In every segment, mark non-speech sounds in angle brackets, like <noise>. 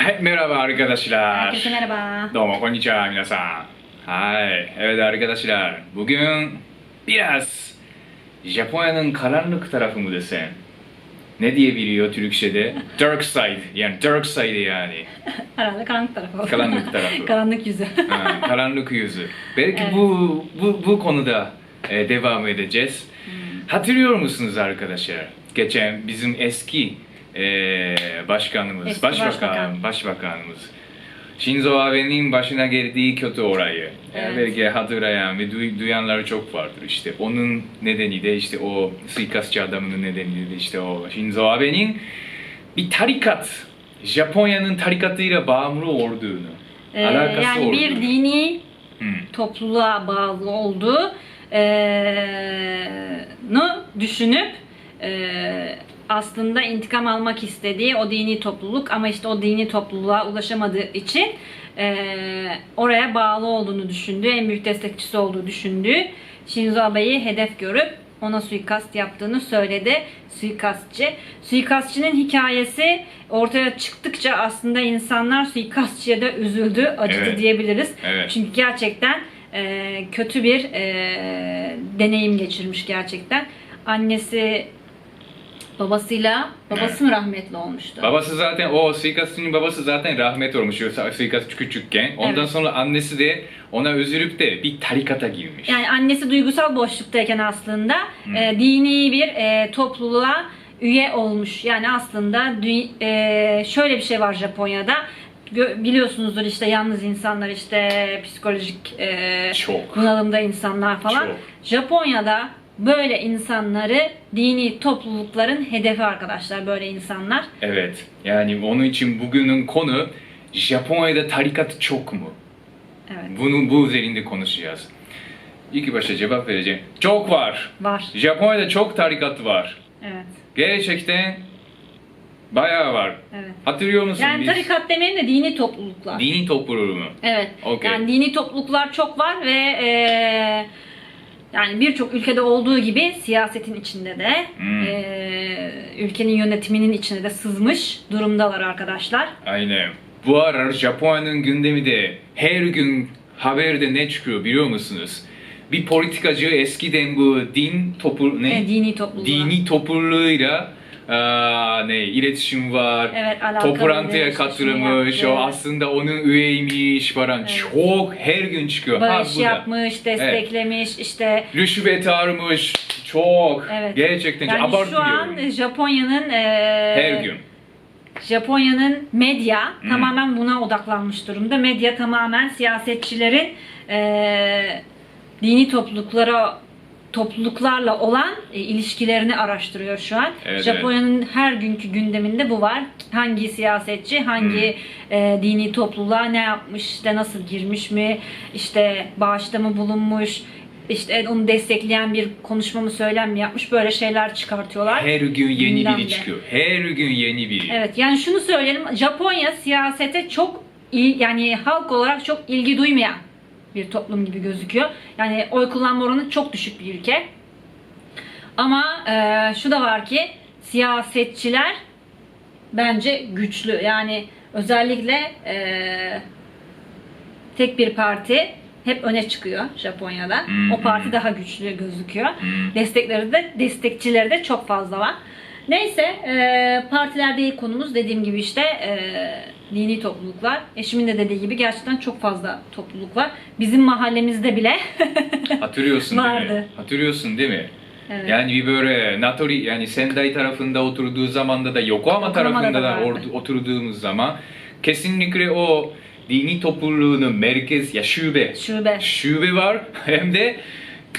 はい、merhaba arkadaşlar. Herkese merhaba. どうもこんにちは皆さん。はい, evet arkadaşlar. Bugün biraz Japonya'nın karanlık tarafı mı desem? Ne diyebiliyor Türkçe'de? Dark side. Yani dark side yani. <laughs> Herhalde karanlık tarafı. oldu. Karanlık tarafı. <laughs> karanlık yüzü. Ha, karanlık yüzü. Belki Evet. bu, bu bu konuda e, devam edeceğiz. Hatırlıyor musunuz arkadaşlar? Geçen bizim eski e, başkanımız, Eski başbakan, başbakan. başbakanımız Shinzo Abe'nin başına geldiği kötü olayı. E, Evet. belki hatırlayan ve duy- duyanlar çok vardır. İşte onun nedeni de işte o suikastçı adamının nedeni de işte o Shinzo Abe'nin bir tarikat, Japonya'nın tarikatıyla bağımlı olduğunu, Ee, alakası yani olduğunu. bir dini Hı. topluluğa bağlı olduğu eee, nu düşünüp eee, aslında intikam almak istediği o dini topluluk ama işte o dini topluluğa ulaşamadığı için eee, oraya bağlı olduğunu düşündüğü, en büyük destekçisi olduğu düşündüğü Shinzo Abe'yi hedef görüp ona suikast yaptığını söyledi suikastçı. Suikastçının hikayesi ortaya çıktıkça aslında insanlar suikastçıya da üzüldü, acıdı Evet. diyebiliriz. Evet. Çünkü gerçekten e, kötü bir e, deneyim geçirmiş gerçekten. Annesi babasıyla babası mı rahmetli olmuştu? Babası zaten o suikastçının babası zaten rahmet olmuş o suikastçı küçükken. Ondan Evet. sonra annesi de ona üzülüp de bir tarikata girmiş. Yani annesi duygusal boşluktayken aslında e, dini bir e, topluluğa üye olmuş. Yani aslında dü- e, şöyle bir şey var Japonya'da. Gö- biliyorsunuzdur işte yalnız insanlar işte psikolojik e, Çok. bunalımda insanlar falan. Çok. Japonya'da böyle insanları dini toplulukların hedefi arkadaşlar böyle insanlar. Evet. Yani onun için bugünün konu Japonya'da tarikat çok mu? Evet Bunu bu üzerinde konuşacağız. İlk başta cevap vereceğim. Çok var. var. Japonya'da çok tarikat var. Evet. Gerçekten bayağı var. Evet. Hatırlıyor musun Yani biz? tarikat demeyelim de dini topluluklar. Dini topluluğu mu? Evet. Okey. Yani dini topluluklar çok var ve eee, yani birçok ülkede olduğu gibi siyasetin içinde de Hmm. eee, ülkenin yönetiminin içine de sızmış durumdalar arkadaşlar. Aynen. Bu ara Japonya'nın gündemi de her gün haberde ne çıkıyor biliyor musunuz? Bir politikacı eskiden bu din toplu ne? E, dini topluluğa. Dini topluluğuyla aa, ne iletişim var. Evet, alakalı Toplantıya şunu katılmış. yaptı. O aslında onun üyeymiş falan. Çok her gün çıkıyor. Ha, bu da. yapmış, desteklemiş işte Rüşvet almış. Çok. Evet. Gerçekten yani şu an. Japonya'nın eee, Her gün. Japonya'nın medya tamamen buna odaklanmış durumda. Medya tamamen siyasetçilerin eee, dini topluluklara topluluklarla olan e, ilişkilerini araştırıyor şu an. Evet, Japonya'nın her günkü gündeminde bu var. Hangi siyasetçi, hangi e, dini topluluğa ne yapmış, işte nasıl girmiş mi, işte bağışta mı bulunmuş, işte onu destekleyen bir konuşma mı söylem mi yapmış böyle şeyler çıkartıyorlar. Her gün yeni Gündemde. biri çıkıyor. Her gün yeni biri. Evet yani şunu söyleyelim Japonya siyasete çok il- yani halk olarak çok ilgi duymayan bir toplum gibi gözüküyor. Yani oy kullanma oranı çok düşük bir ülke. Ama e, şu da var ki siyasetçiler bence güçlü. Yani özellikle e, tek bir parti hep öne çıkıyor Japonya'da. Hmm. O parti daha güçlü gözüküyor. Hmm. Destekleri de destekçileri de çok fazla var. Neyse e, partiler değil konumuz dediğim gibi işte e, dini topluluklar. Eşimin de dediği gibi gerçekten çok fazla topluluk var. Bizim mahallemizde bile <laughs> Hatırlıyorsun değil mi? Vardı. Hatırlıyorsun değil mi? Evet. Yani bir böyle Natori yani Sendai tarafında oturduğu zamanda da Yokohama Yokohama'da tarafında da vardı. oturduğumuz zaman kesinlikle o dini topluluğunun merkez ya şube şube. şube var <laughs> hem de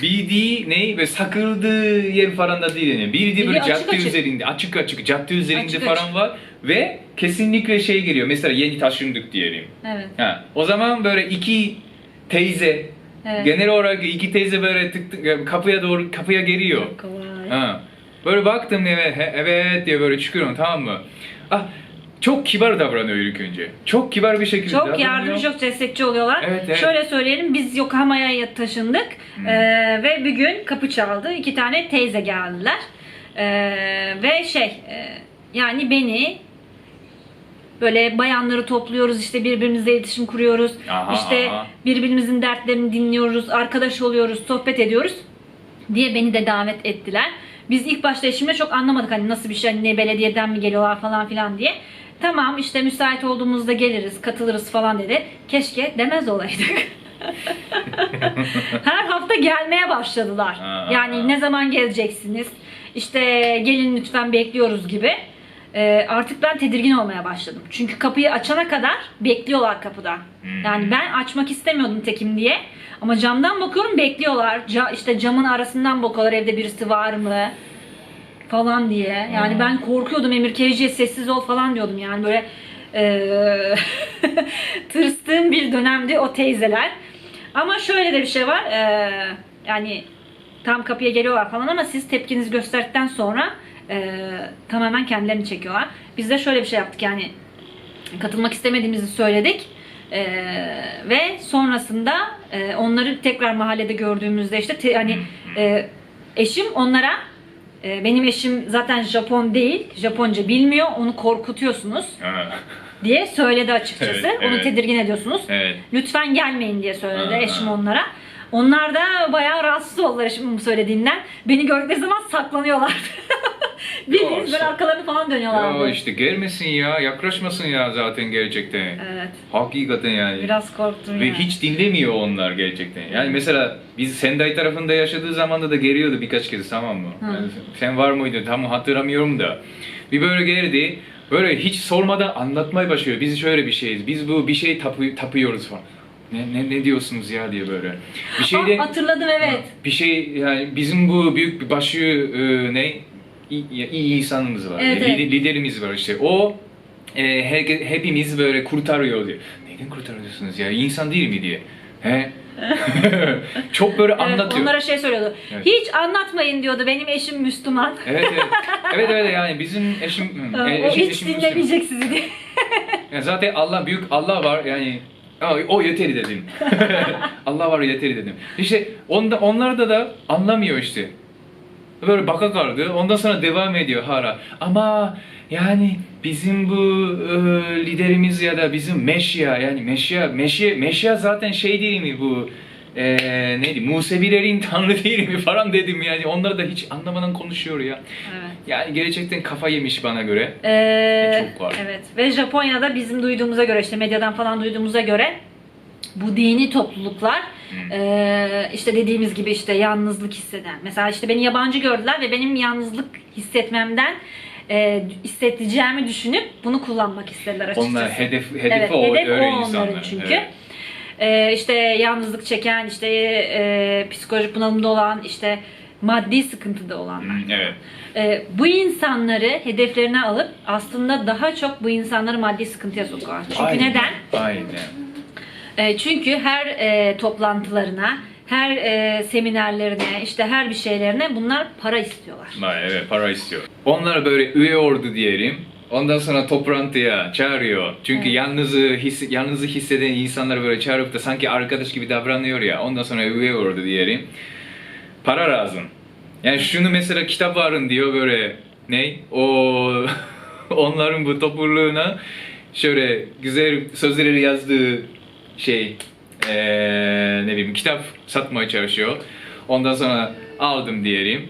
bildiği ne ve sakıldığı yer falan da değil yani. Bildiği böyle Bildiği cadde açık açık. üzerinde açık açık cadde üzerinde Açık falan açık. var ve kesinlikle şey geliyor mesela yeni taşındık diyelim. Evet. Ha, o zaman böyle iki teyze Evet. genel olarak iki teyze böyle tık tık kapıya doğru kapıya geliyor. Ha. Böyle baktım evet, he- evet diye böyle çıkıyorum tamam mı? Ah çok kibar davranıyor ilk önce. Çok kibar bir şekilde Çok davranıyor. yardımcı, çok destekçi oluyorlar. Evet, evet. Şöyle söyleyelim, biz Yokohama'ya taşındık Ee, ve bir gün kapı çaldı. İki tane teyze geldiler. Ee, ve şey, e, yani beni Böyle bayanları topluyoruz işte birbirimizle iletişim kuruyoruz. Aha, işte aha. birbirimizin dertlerini dinliyoruz, arkadaş oluyoruz, sohbet ediyoruz diye beni de davet ettiler. Biz ilk başta eşimle çok anlamadık hani nasıl bir şey, hani ne belediyeden mi geliyorlar falan filan diye. Tamam işte müsait olduğumuzda geliriz, katılırız falan dedi. Keşke demez olaydık. <laughs> Her hafta gelmeye başladılar. Yani ne zaman geleceksiniz? İşte gelin lütfen bekliyoruz gibi. Ee, artık ben tedirgin olmaya başladım. Çünkü kapıyı açana kadar bekliyorlar kapıda. Yani ben açmak istemiyordum tekim diye. Ama camdan bakıyorum bekliyorlar. Ca- işte camın arasından bakıyorlar evde birisi var mı? Falan diye. Yani ben korkuyordum Emir Kevci'ye sessiz ol falan diyordum yani böyle eee, <laughs> tırstığım bir dönemdi o teyzeler. Ama şöyle de bir şey var. eee, yani tam kapıya geliyorlar falan ama siz tepkinizi gösterdikten sonra eee, tamamen kendilerini çekiyorlar. Biz de şöyle bir şey yaptık yani katılmak istemediğimizi söyledik. Eee, ve sonrasında eee, onları tekrar mahallede gördüğümüzde işte te- hani eee, eşim onlara benim eşim zaten Japon değil, Japonca bilmiyor, onu korkutuyorsunuz Ha, diye söyledi açıkçası. Evet, Onu evet. tedirgin ediyorsunuz. evet. Lütfen gelmeyin diye söyledi Ha. eşim onlara. Onlar da bayağı rahatsız oldular eşimin bu söylediğinden. Beni gördükleri zaman saklanıyorlar. <laughs> Bildiğiniz böyle arkalarını falan dönüyorlardı. Ya işte gelmesin ya, yaklaşmasın ya zaten gerçekten. Evet. Hakikaten yani. Biraz korktum Ve yani. hiç dinlemiyor onlar gerçekten. Yani mesela biz Sendai tarafında yaşadığı zamanda da geliyordu birkaç kez tamam mı? Hı. Yani sen var mıydın tam hatırlamıyorum da. Bir böyle geldi. Böyle hiç sormadan anlatmaya başlıyor. Biz şöyle bir şeyiz. Biz bu bir şey tapı, tapıyoruz falan. Ne, ne, ne diyorsunuz ya diye böyle. Bir şey de Aa, hatırladım evet. bir şey yani bizim bu büyük bir başı e, ne iyi, iyi insanımız var. Evet, evet. Liderimiz var işte. O e, herke- hepimiz böyle kurtarıyor diyor. Neden kurtarıyorsunuz ya? İnsan değil mi diye. He? <laughs> Çok böyle Evet, anlatıyor. onlara şey söylüyordu. Evet. Hiç anlatmayın diyordu. Benim eşim Müslüman. Evet evet. <laughs> Evet evet yani bizim eşim, e, o eşim, hiç eşim Müslüman. dinlemeyecek sizi diye. Yani zaten Allah büyük Allah var yani o, o yeteri dedim. <laughs> Allah var yeteri dedim. İşte onda, onlar da da anlamıyor işte. Böyle baka kaldı. Ondan sonra devam ediyor hala. Ama yani bizim bu e, liderimiz ya da bizim Meşya yani Meşya Meşya Meşya zaten şey değil mi bu e, neydi Musevilerin tanrı değil mi falan dedim yani onlar da hiç anlamadan konuşuyor ya. Evet. Yani gerçekten kafa yemiş bana göre. Ee, Çok var. Evet. Ve Japonya'da bizim duyduğumuza göre işte medyadan falan duyduğumuza göre bu dini topluluklar eee, işte dediğimiz gibi işte yalnızlık hisseden. Mesela işte beni yabancı gördüler ve benim yalnızlık hissetmemden eee hissedeceğimi düşünüp bunu kullanmak istediler açıkçası. Onlar hedef hedefi evet, o hedef o insanlar. onların çünkü. Evet. Ee, işte yalnızlık çeken, işte e, psikolojik bunalımda olan, işte maddi sıkıntıda olanlar. Evet. Ee, bu insanları hedeflerine alıp aslında daha çok bu insanları maddi sıkıntıya sokuyorlar. Çünkü Aynen, neden? Aynen. Ee, çünkü her e, toplantılarına, her e, seminerlerine, işte her bir şeylerine bunlar para istiyorlar. Vay, evet para istiyor. Onlar böyle üye ordu diyelim. Ondan sonra toplantıya çağırıyor. Çünkü Evet. yalnızı his, yalnızı hisseden insanları böyle çağırıp da sanki arkadaş gibi davranıyor ya. Ondan sonra üye ordu diyelim. Para lazım. Yani şunu mesela kitap varın diyor böyle ne? O <laughs> onların bu topluluğuna şöyle güzel sözleri yazdığı şey eee, ne bileyim kitap satmaya çalışıyor. Ondan sonra aldım diyelim.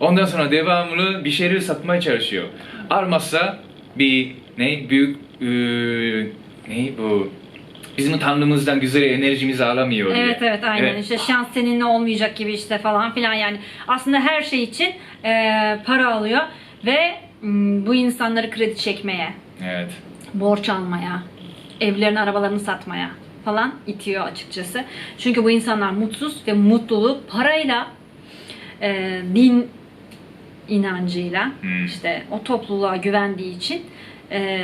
Ondan sonra devamlı bir şeyleri satmaya çalışıyor. Almazsa bir ne büyük eee, ne bu bizim tanrımızdan güzel enerjimizi alamıyor diye. Evet evet aynen Evet. işte şans seninle olmayacak gibi işte falan filan yani aslında her şey için e, para alıyor ve m, bu insanları kredi çekmeye, Evet. borç almaya, evlerini arabalarını satmaya falan itiyor açıkçası. Çünkü bu insanlar mutsuz ve mutluluğu parayla e, din inancıyla Hmm. işte o topluluğa güvendiği için e,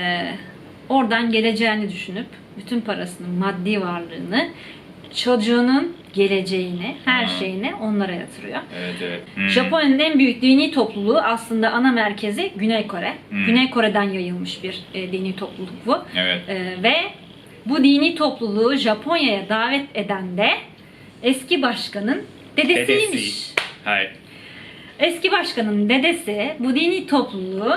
oradan geleceğini düşünüp bütün parasını, maddi varlığını, çocuğunun geleceğini, her Hmm. şeyini onlara yatırıyor. Evet evet. Hmm. Japonya'nın en büyük dini topluluğu aslında ana merkezi Güney Kore. Hmm. Güney Kore'den yayılmış bir e, dini topluluk bu. Evet. E, ve bu dini topluluğu Japonya'ya davet eden de eski başkanın dedesiymiş. Dedesi. Hayır. Eski başkanın dedesi bu dini topluluğu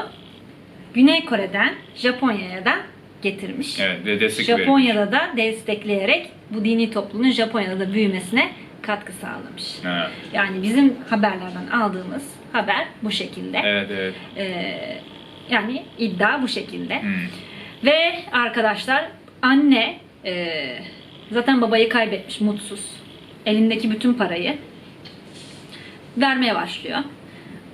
Güney Kore'den Japonya'ya da getirmiş. Evet vermiş. Japonya'da da destekleyerek bu dini topluluğun Japonya'da da büyümesine katkı sağlamış. Ha, Yani bizim haberlerden aldığımız haber bu şekilde. Evet evet. Ee, yani iddia bu şekilde. Hmm. Ve arkadaşlar anne e, zaten babayı kaybetmiş mutsuz. Elindeki bütün parayı vermeye başlıyor.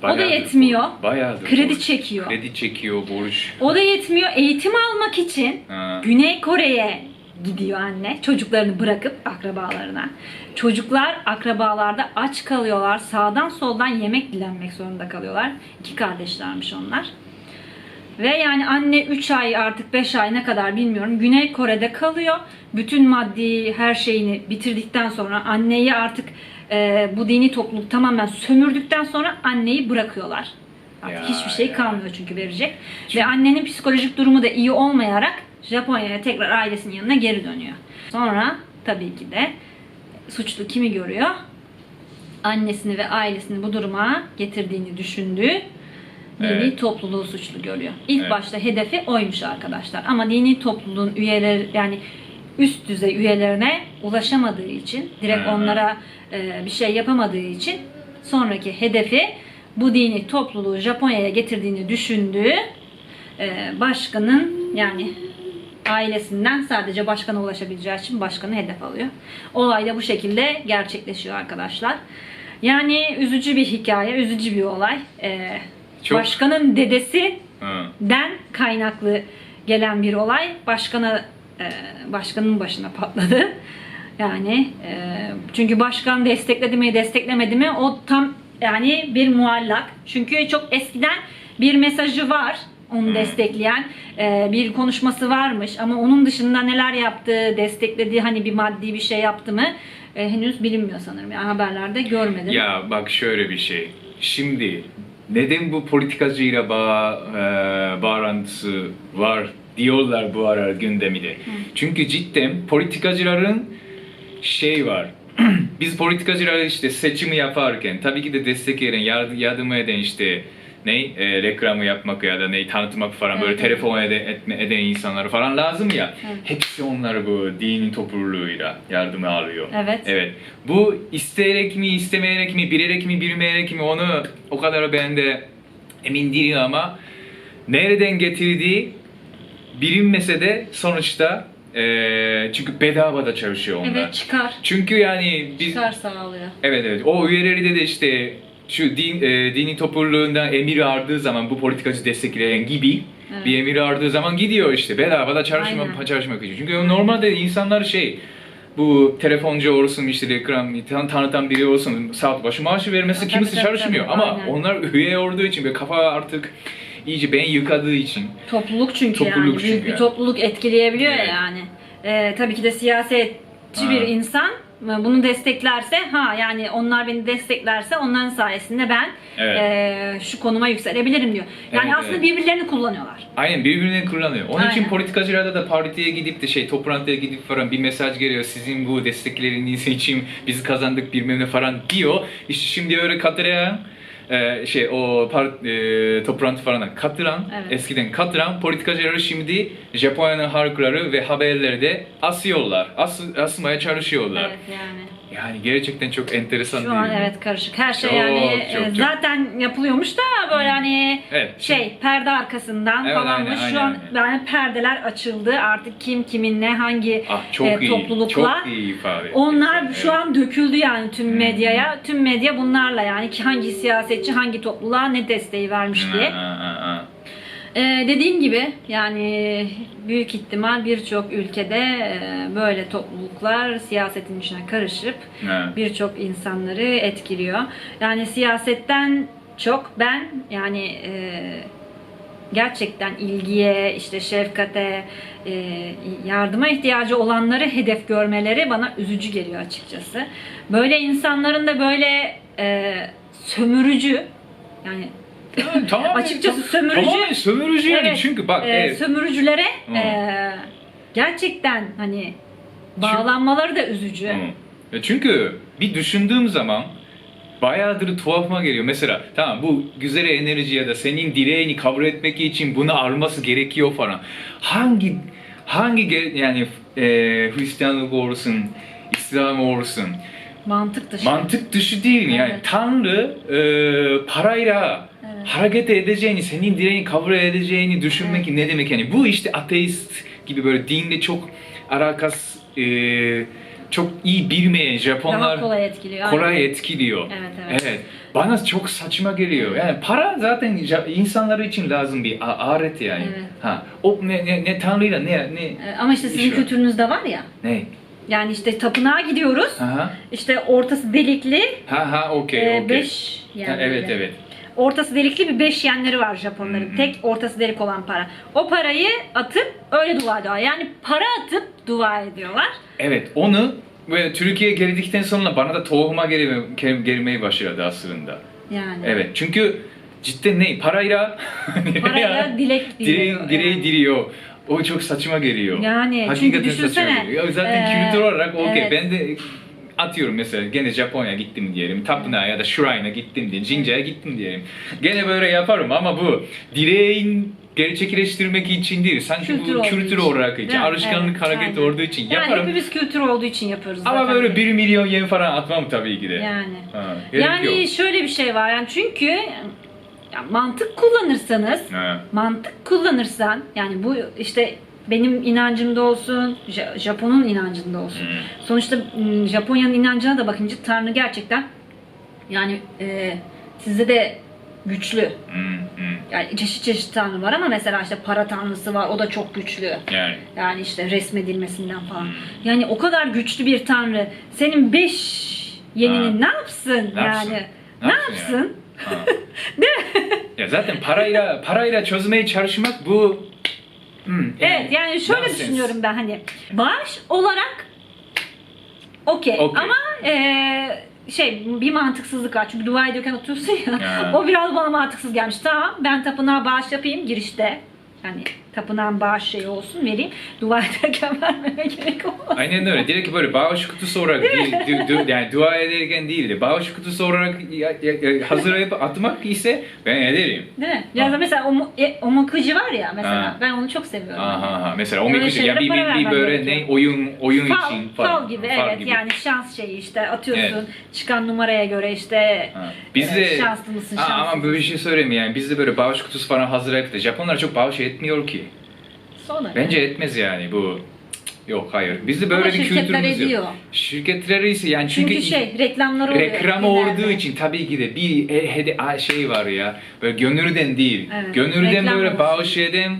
o da yetmiyor. Bayağıdır Kredi borç. çekiyor. Kredi çekiyor borç. O da yetmiyor. Eğitim almak için Ha. Güney Kore'ye gidiyor anne çocuklarını bırakıp akrabalarına. Çocuklar akrabalarda aç kalıyorlar. Sağdan soldan yemek dilenmek zorunda kalıyorlar. İki kardeşlermiş onlar. Ve yani anne 3 ay artık 5 ay ne kadar bilmiyorum Güney Kore'de kalıyor. Bütün maddi her şeyini bitirdikten sonra anneyi artık e, bu dini topluluk tamamen sömürdükten sonra anneyi bırakıyorlar. Artık Ya, hiçbir şey ya. kalmıyor çünkü verecek. Ve annenin psikolojik durumu da iyi olmayarak Japonya'ya tekrar ailesinin yanına geri dönüyor. Sonra tabii ki de suçlu kimi görüyor? Annesini ve ailesini bu duruma getirdiğini düşündüğü dini Evet. topluluğu suçlu görüyor. İlk Evet. başta hedefi oymuş arkadaşlar. Ama dini topluluğun üyeleri yani üst düzey üyelerine ulaşamadığı için, direkt onlara e, bir şey yapamadığı için sonraki hedefi bu dini topluluğu Japonya'ya getirdiğini düşündüğü e, başkanın yani ailesinden sadece başkana ulaşabileceği için başkanı hedef alıyor. Olay da bu şekilde gerçekleşiyor arkadaşlar. Yani üzücü bir hikaye, üzücü bir olay. E, Çok- Başkanın dedesi Ha. den kaynaklı gelen bir olay başkana başkanın başına patladı. Yani e, çünkü başkan destekledi mi desteklemedi mi o tam yani bir muallak. Çünkü çok eskiden bir mesajı var onu Hmm. destekleyen e, bir konuşması varmış ama onun dışında neler yaptığı, desteklediği hani bir maddi bir şey yaptı mı e, henüz bilinmiyor sanırım. Yani haberlerde görmedim. Ya bak şöyle bir şey. Şimdi neden bu politikacıyla bağ, e, bağlantısı var diyorlar bu ara gündemde. Çünkü cidden politikacıların şey var. <clears throat> Biz politikacılar işte seçimi yaparken tabii ki de destekleyen, yardım, yardım eden işte ne e, reklamı yapmak ya da ne tanıtmak falan böyle Evet. telefon ede, etme, eden insanlar falan lazım ya. Evet. Hepsi onlar bu dini topluluğuyla yardımı alıyor. Evet. Evet. Bu isteyerek mi, istemeyerek mi, bilerek mi, bilmeyerek mi onu o kadar ben de emin değilim ama nereden getirdiği bilinmese de sonuçta eee, çünkü bedava da çalışıyor onlar. Evet çıkar. Çünkü yani biz Çıkar sağlıyor. evet evet o üyeleri de, işte şu din, e, dini topluluğundan emir aldığı zaman bu politikacı destekleyen gibi Evet. bir emir aldığı zaman gidiyor işte bedava da çalışmak, Aynen. çalışmak için. Çünkü normalde insanlar şey bu telefoncu olsun işte reklam tan- tanıtan biri olsun saat başı maaşı vermesi Tabii, kimisi tabii, çalışmıyor tabii, ama aynen. onlar üye olduğu için ve kafa artık iyice beyin yıkadığı için Topluluk çünkü Topluluk yani. çünkü Büyük bir topluluk etkileyebiliyor Evet. yani. Ee, tabii ki de siyasetçi Ha. bir insan e, bunu desteklerse ha yani onlar beni desteklerse onların sayesinde ben Evet. e, şu konuma yükselebilirim diyor. Yani Evet, aslında evet. birbirlerini kullanıyorlar. Aynen birbirini kullanıyor. Onun için Aynen. politikacılarda da partiye gidip de şey toplantıya gidip falan bir mesaj geliyor. Sizin bu destekleriniz için biz kazandık bilmem ne falan diyor. İşte şimdi öyle katılan e, şey o part, e, toplantı falan katılan Evet. eskiden katılan politikacıları şimdi Japonya'nın halkları ve haberlerde asıyorlar. As, asmaya çalışıyorlar. Evet yani. Yani gerçekten çok enteresan Şu değil an mi? evet karışık. Her şey Çok, yani çok, e, çok. zaten yapılıyormuş da böyle hani Evet. şey perde arkasından Evet, falanmış. aynen, Şu aynen, an yani perdeler açıldı. Artık kim kiminle hangi Ah çok e, iyi. toplulukla Çok iyi ifade. Onlar Evet. şu an döküldü yani tüm medyaya. Tüm medya bunlarla yani ki hangi siyasetçi hangi topluluğa ne desteği vermiş diye. Ha, ha, ha. Ee, dediğim gibi yani büyük ihtimal birçok ülkede e, böyle topluluklar siyasetin içine karışıp Ha. birçok insanları etkiliyor. Yani siyasetten çok ben yani e, gerçekten ilgiye, işte şefkate, e, yardıma ihtiyacı olanları hedef görmeleri bana üzücü geliyor açıkçası. Böyle insanların da böyle e, sömürücü yani Yani tamamen- Açıkçası sömürücü- Tamamen sömürücü yani Evet, çünkü bak e, evet. sömürücülere Hı. e, gerçekten hani bağlanmaları da üzücü. Ya çünkü bir düşündüğüm zaman bayağıdır tuhafıma geliyor. Mesela tamam bu güzel enerji ya da senin dileğini kabul etmek için bunu alması gerekiyor falan. Hangi hangi yani e, Hristiyanlık olsun, İslam olsun Mantık dışı. mantık dışı değil mi? Yani Evet. Tanrı e, parayla. Hareket edeceğini, senin dileğini kabul edeceğini düşünmek ne demek yani? Bu işte ateist gibi böyle dinle çok alakası e, çok iyi bilmeyen Japonlar Daha kolay etkiliyor. kolay aynen. etkiliyor. Evet, evet. Bana çok saçma geliyor. Yani para zaten ja- insanlar için lazım bir a- alet yani. Evet. Ha. O ne ne, ne tanrıyla ne ne Ee, Ama işte sizin İş var. kültürünüzde var ya. ne? Yani işte tapınağa gidiyoruz. Aha. İşte ortası delikli. Ha ha okey e, okey. beş Ha, yani. Evet evet. Ortası delikli bir beş yenleri var Japonların. Hı hı. Tek ortası delik olan para. O parayı atıp öyle dua ediyorlar. Yani para atıp dua ediyorlar. Evet onu ve Türkiye'ye geldikten sonra bana da tohuma gelme, gelmeye başladı aslında. Yani. Evet çünkü cidden ne parayla <laughs> Parayla dilek direği, diliyor. direği yani. diliyor. O çok saçma geliyor. Yani, Hakikaten çünkü düşünsene, saçma geliyor. Zaten ee, kültür olarak okey. evet. Ben de atıyorum mesela gene Japonya gittim diyelim. Tapınağa ya da shrine'a gittim diyelim. Jinja'ya gittim diyelim. Gene böyle yaparım ama bu direğin gerçekleştirmek için değil. Sanki Kültür bu kültür için. olarak için. mi? Alışkanlık Evet, hareket aynen. olduğu için Yani yaparım. hepimiz kültür olduğu için yapıyoruz Ama zaten. böyle 1 milyon yen falan atmam tabii ki de. Yani. Ha, Yani yok. şöyle bir şey var yani çünkü ya mantık kullanırsanız Ha. mantık kullanırsan yani bu işte benim inancımda olsun, Ja- Japon'un inancında olsun. Sonuçta m, Japonya'nın inancına da bakınca Tanrı gerçekten yani e, sizde de güçlü. Yani çeşit çeşit tanrı var ama mesela işte para tanrısı var o da çok güçlü. Yani. Yani işte resmedilmesinden falan. Yani o kadar güçlü bir tanrı senin beş yenini ne yapsın Ne yapsın? yani? Ne Ne yapsın yapsın? Ha. <laughs> ya zaten parayla parayla çözmeye çalışmak bu Hmm, Evet yani şöyle nonsense. düşünüyorum ben hani bağış olarak okey Okey. ama eee, şey bir mantıksızlık var çünkü dua ediyorken oturuyorsun ya Ha. <laughs> o biraz bana mantıksız gelmiş tamam ben tapınağa bağış yapayım girişte hani tapınağın bağış şeyi olsun vereyim dua <laughs> ederken vermeme gerek olmaz. Aynen öyle. Direkt böyle bağış kutusu olarak değil, du- du- yani dua ederken değil de bağış kutusu olarak ya, ya, hazırlayıp atmak ise ben ederim. Değil mi? Ya da mesela o, e, o var ya mesela Ha. ben onu çok seviyorum. Aha, aha. Mesela o mektup ya bir, bir, bir böyle ne oyun oyun Fal, için fal falan. gibi Fal evet gibi. yani şans şeyi işte atıyorsun Evet. çıkan numaraya göre işte Ha. Bizde Evet, şanslı mısın, Ha, şanssız ama böyle bir şey söyleyeyim yani bizde böyle bağış kutusu falan hazırlayıp da Japonlar çok bağış etmiyor ki. Sonra. Bence etmez yani bu. Yok hayır. Bizde böyle Ama bir şirketler kültürümüz ediyor. yok. Şirketler ise yani çünkü, Çünkü şey reklamları oluyor. reklam genelde. olduğu için tabii ki de bir e- hede a- şey var ya. Böyle gönülden değil. Evet, Gönülden reklam böyle olsun. bağış eden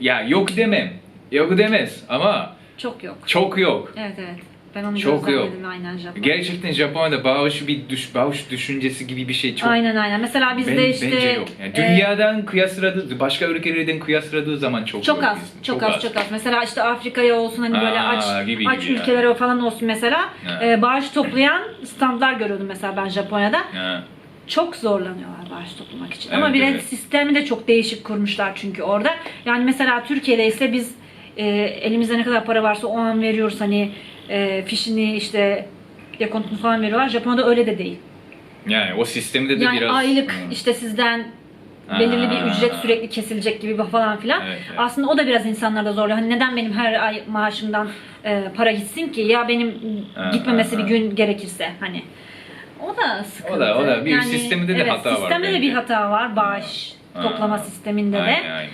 ya yok demem. Yok demez ama Çok yok. çok yok. Evet evet. Ben onu Çok gözlemledim yok. aynen Japon. Gerçekten Japonya'da bağış bir düş, bağış düşüncesi gibi bir şey çok Aynen aynen. Mesela bizde Ben- işte bence yok. Yani e, dünyadan kıyasladığı, başka ülkelerden kıyasladığı zaman çok çok az, bizde. çok, az, çok az. Mesela işte Afrika'ya olsun hani böyle Aa, aç gibi aç gibi ülkelere falan olsun mesela Ha. e, bağış toplayan standlar görüyordum mesela ben Japonya'da. Ha. Çok zorlanıyorlar bağış toplamak için. Evet, Ama bir evet. sistemi de çok değişik kurmuşlar çünkü orada. Yani mesela Türkiye'de ise biz e, elimizde ne kadar para varsa o an veriyoruz hani e, fişini işte dekontunu falan veriyorlar. Japonya'da öyle de değil. Yani o sistemde de Yani biraz... aylık Hı. işte sizden belirli bir ücret sürekli kesilecek gibi falan filan. Evet, evet. Aslında o da biraz insanları da zorluyor. Hani neden benim her ay maaşımdan e, para gitsin ki? Ya benim gitmemesi ha, bir ha. gün gerekirse hani. O da sıkıntı. O da- o da bir sisteminde de evet, hata var Sistemde de bir hata var. Bağış Ha. toplama sisteminde de. Aynen aynen.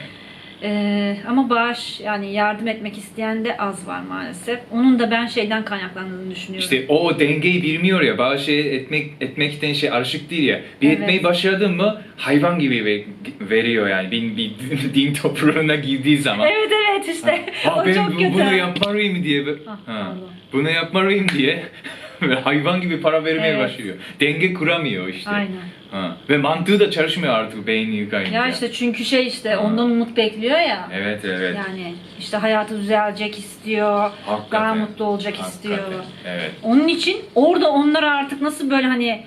Ee, ama bağış yani yardım etmek isteyen de az var maalesef. Onun da ben şeyden kaynaklandığını düşünüyorum. İşte o dengeyi bilmiyor ya, bazı şey etmek etmekten şey alışık değil ya. Bir Evet. etmeyi başardın mı hayvan gibi ve- veriyor yani. Bir, bir <laughs> din toprağına girdiği zaman. Evet evet işte. Ha, <laughs> o ben çok bu- kötü. bunu yapmalıyım diye. Ah, ha, pardon. bunu yapmalıyım diye <laughs> hayvan gibi para vermeye Evet. başlıyor. Denge kuramıyor işte. Aynen. Ha. Ve mantığı da çalışmıyor artık beyni yıkayınca. Ya işte çünkü şey işte ondan umut bekliyor ya. Evet evet. Yani işte hayatı düzelecek istiyor. Hakikaten. Daha mutlu olacak istiyor. Hakikaten, Evet. Onun için orada onlara artık nasıl böyle hani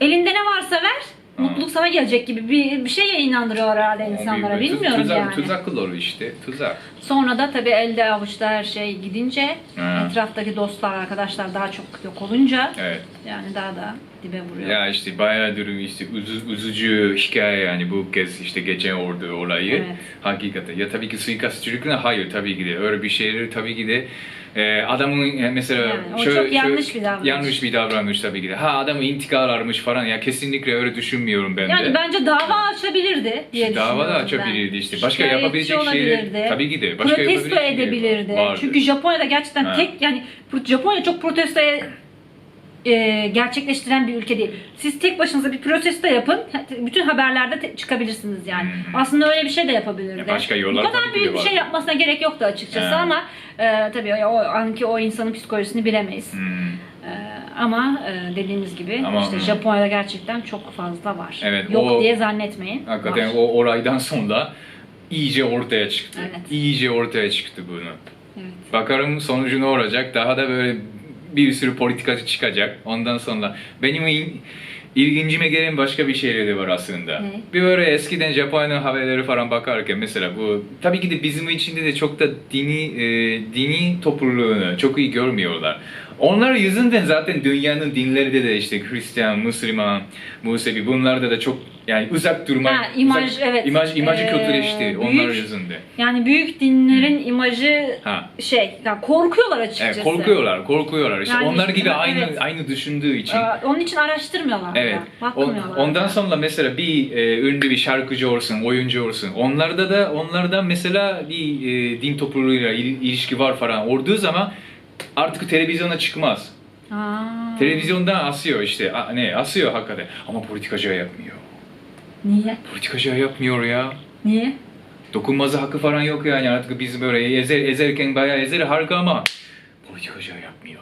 elinde ne varsa ver. Ha. Mutluluk sana gelecek gibi bir, bir şeye inandırıyor herhalde insanlara. tuz- Bilmiyorum tuzak, yani. Tuzak olur işte. Tuzak. Sonra da tabii elde avuçta her şey gidince Ha. Etraftaki dostlar, arkadaşlar daha çok yok olunca Evet. Yani daha da dibe vuruyor. Ya işte bayağıdır işte üzü- üzücü hikaye yani bu kez işte geçen ordu olayı. Evet. Hakikaten. Ya tabii ki suikastçılıkla hayır tabii ki de. Öyle bir şeyleri tabii ki de e, adamın e, mesela Yani o çok yanlış bir davranış. Yanlış bir davranış tabii ki de. Ha adamı intikal armış falan ya kesinlikle öyle düşünmüyorum ben Yani de. bence dava açabilirdi diye Dava da açabilirdi işte. Başka Şikayetçi yapabilecek şeyleri tabii ki de. Başka protesto edebilirdi. Çünkü Japonya'da gerçekten Ha. tek yani Japonya çok protestoya e, gerçekleştiren bir ülke değil. Siz tek başınıza bir protesto yapın, bütün haberlerde çıkabilirsiniz yani. Hı. Aslında öyle bir şey de yapabilirdi. Ya başka yollar Bu kadar büyük bir şey yapmasına gerek yoktu açıkçası Ha. ama e, tabii o, o anki o insanın psikolojisini bilemeyiz. Hmm. E, ama e, dediğimiz gibi Ama- işte Japonya'da gerçekten çok fazla var. Evet, Yok o- diye zannetmeyin. Hakikaten var. o olaydan sonra iyice ortaya çıktı. Evet. İyice ortaya çıktı bunu. Evet. Bakarım sonucu ne olacak? Daha da böyle bir sürü politikacı çıkacak. Ondan sonra benim il- ilgincime gelen başka bir şeyleri de var aslında. Ne? Bir böyle eskiden Japonya'nın haberleri falan bakarken mesela bu tabii ki de bizim içinde de çok da dini e, dini topluluğunu çok iyi görmüyorlar. Onlar yüzünden zaten dünyanın dinleri de işte Hristiyan, Müslüman, Musevi bunlarda da çok yani uzak durmak, Ha, imaj, uzak- evet. imaj, imajı Ee, kötüleşti onlar büyük- yüzünden. Yani büyük dinlerin imajı Ha. şey, yani korkuyorlar açıkçası. Evet, korkuyorlar, korkuyorlar. İşte Yani onlar gibi evet. aynı aynı düşündüğü için. Aa, Onun için araştırmıyorlar. Evet. On- Bakmıyorlar. ondan da. sonra mesela bir e, ünlü bir şarkıcı olsun, oyuncu olsun. Onlarda da onlarda mesela bir e, din topluluğuyla il- ilişki var falan olduğu zaman artık televizyona çıkmaz. Aa, Televizyondan asıyor işte. A- ne asıyor hakikaten. Ama politikacıya yapmıyor. Niye? Politikacıya yapmıyor ya. Niye? Dokunmazı hakkı falan yok yani artık biz böyle ezer, ezerken bayağı ezer harika ama politikacıya yapmıyor.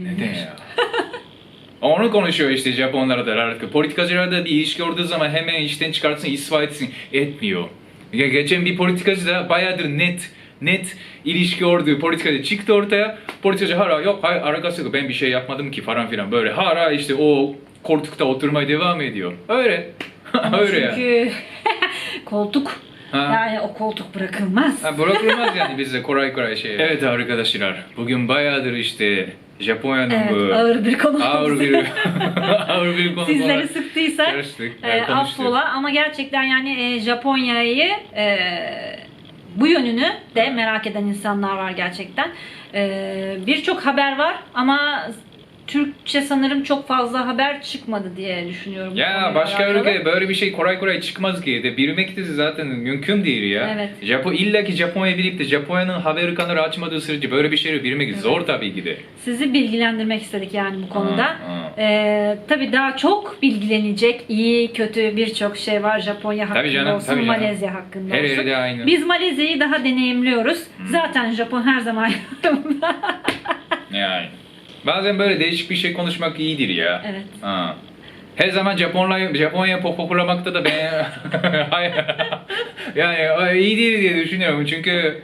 Neden ya? <laughs> Onu konuşuyor işte Japonlarda da artık. Politikacılarda bir ilişki olduğu zaman hemen işten çıkartsın, istifa etsin. Etmiyor. Ya geçen bir politikacı da bayağıdır net net ilişki olduğu politikacı çıktı ortaya. Politikacı hala yok hayır alakası yok ben bir şey yapmadım ki falan filan böyle. Hala işte o koltukta oturmaya devam ediyor. Öyle. <laughs> Öyle ya. Çünkü <laughs> koltuk Ha. yani o koltuk bırakılmaz. Ha, bırakılmaz yani bizde kolay kolay şey. Evet arkadaşlar, bugün bayağıdır işte Japonya'nın Evet, bu ağır bir konu. ağır bir <laughs> ağır bir konu Sizleri falan sıktıysa karıştık, e, affola ama gerçekten yani e, Japonya'yı e, bu yönünü de merak eden insanlar var gerçekten. E, Birçok haber var ama Türkçe sanırım çok fazla haber çıkmadı diye düşünüyorum. Ya başka alakalı. ülke böyle bir şey kolay kolay çıkmaz ki de bilmek de zaten mümkün değil ya. Evet. Japo illa ki Japonya bilip de Japonya'nın haber kanalı açmadığı sürece böyle bir şeyi bilmek zor tabii ki de. Sizi bilgilendirmek istedik yani bu konuda. Ha, ha. Ee, tabii daha çok bilgilenecek iyi kötü birçok şey var Japonya hakkında Tabii canım, olsun, tabii canım. Malezya hakkında Her olsun. aynı. Biz Malezya'yı daha deneyimliyoruz. Zaten Japon her zaman <laughs> Yani. Bazen böyle değişik bir şey konuşmak iyidir ya. Evet. Ha. Her zaman Japonla Japonya populamakta da ben <laughs> Hayır. yani o iyi değil diye düşünüyorum çünkü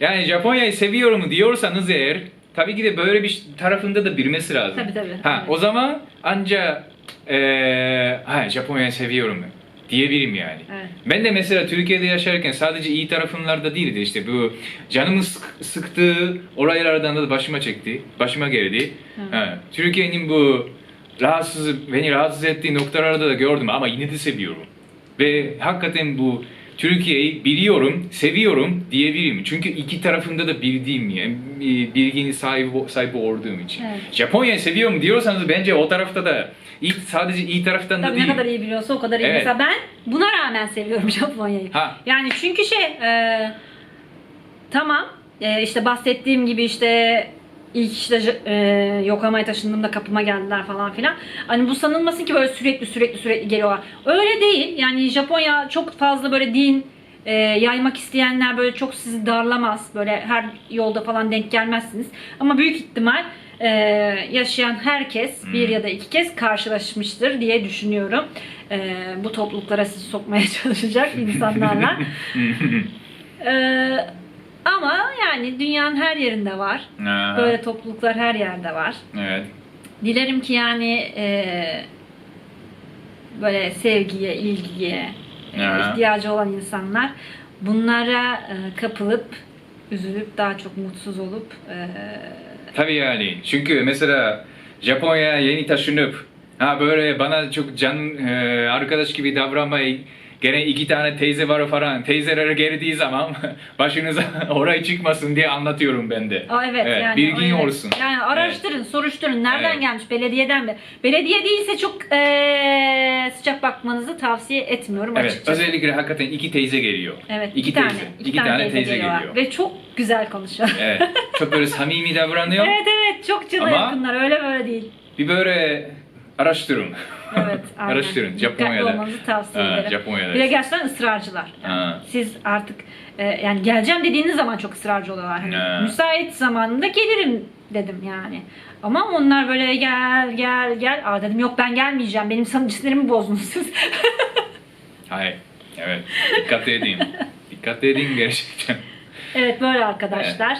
yani Japonya'yı seviyorum diyorsanız eğer tabii ki de böyle bir tarafında da bilmesi lazım. Tabii, tabii. Ha Evet. o zaman anca eee ha Japonya'yı seviyorum diyebilirim yani. Evet. Ben de mesela Türkiye'de yaşarken sadece iyi tarafımlarda değildi işte bu canımı sık- sıktığı olaylardan da başıma çekti, başıma geldi. Ha, Türkiye'nin bu rahatsız, beni rahatsız ettiği noktalarda da gördüm ama yine de seviyorum. Ve hakikaten bu Türkiye'yi biliyorum, seviyorum diyebilirim. Çünkü iki tarafında da bildiğim, yani bilginin sahibi, sahibi olduğum için. Evet. Japonya'yı seviyorum diyorsanız bence o tarafta da iyi, sadece iyi taraftan da Tabii değil. ne kadar iyi biliyorsa o kadar iyi. Evet. Mesela ben buna rağmen seviyorum <laughs> Japonya'yı. Ha. Yani çünkü şey e, tamam e, işte bahsettiğim gibi işte ilk işte e, Yokohama'ya taşındığımda kapıma geldiler falan filan. Hani bu sanılmasın ki böyle sürekli sürekli sürekli geliyorlar. Öyle değil. Yani Japonya çok fazla böyle din e, yaymak isteyenler böyle çok sizi darlamaz. Böyle her yolda falan denk gelmezsiniz. Ama büyük ihtimal e, yaşayan herkes bir ya da iki kez karşılaşmıştır diye düşünüyorum. E, bu topluluklara sizi sokmaya <laughs> çalışacak insanlarla. Ee, <laughs> ama yani dünyanın her yerinde var. Ha, Böyle topluluklar her yerde var. Evet. Dilerim ki yani e, böyle sevgiye, ilgiye e, ihtiyacı olan insanlar bunlara e, kapılıp, üzülüp daha çok mutsuz olup e, Tabii yani. Çünkü mesela Japonya'ya yeni taşınıp ha böyle bana çok can e, arkadaş gibi davranmayı gene iki tane teyze var falan. Teyzeleri geldiği zaman <laughs> başınıza <laughs> oraya çıkmasın diye anlatıyorum ben de. Aa, evet, yani bilgin evet. olsun. Yani araştırın, soruşturun. Nereden Evet. gelmiş? Belediyeden mi? Belediye değilse çok eee, sıcak bakmanızı tavsiye etmiyorum Evet, açıkçası. özellikle hakikaten iki teyze geliyor. Evet, iki, iki, tane, teyze. iki, tane, teyze, geliyorlar. geliyor. Ve çok güzel konuşuyor. Evet, çok böyle samimi davranıyor. <laughs> evet evet, çok cana Ama- yakınlar. Öyle böyle değil. Bir böyle araştırın. Evet, <laughs> aynen. Araştırın Dikkatli Japonya'da. olmanızı tavsiye ederim. Japonya'da. Bir de gerçekten ısrarcılar. Yani Ha. siz artık e, yani geleceğim dediğiniz zaman çok ısrarcı oluyorlar. Hani Ha. müsait zamanında gelirim dedim yani. Ama onlar böyle gel gel gel. Aa dedim yok ben gelmeyeceğim. Benim sinirimi bozdunuz siz. <laughs> Hayır, evet. Dikkat edin. <laughs> Dikkat edin gerçekten. evet böyle arkadaşlar.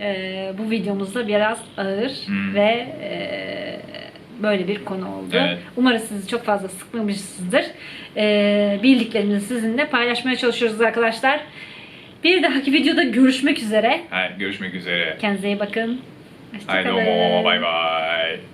E, bu videomuzda biraz ağır Hmm. ve e, böyle bir konu oldu. Evet. Umarım sizi çok fazla sıkmamışızdır. E, bildiklerimizi sizinle paylaşmaya çalışıyoruz arkadaşlar. Bir dahaki videoda görüşmek üzere. Hayır, görüşmek üzere. Kendinize iyi bakın. Haydi Hoşçakalın. o, bye bye.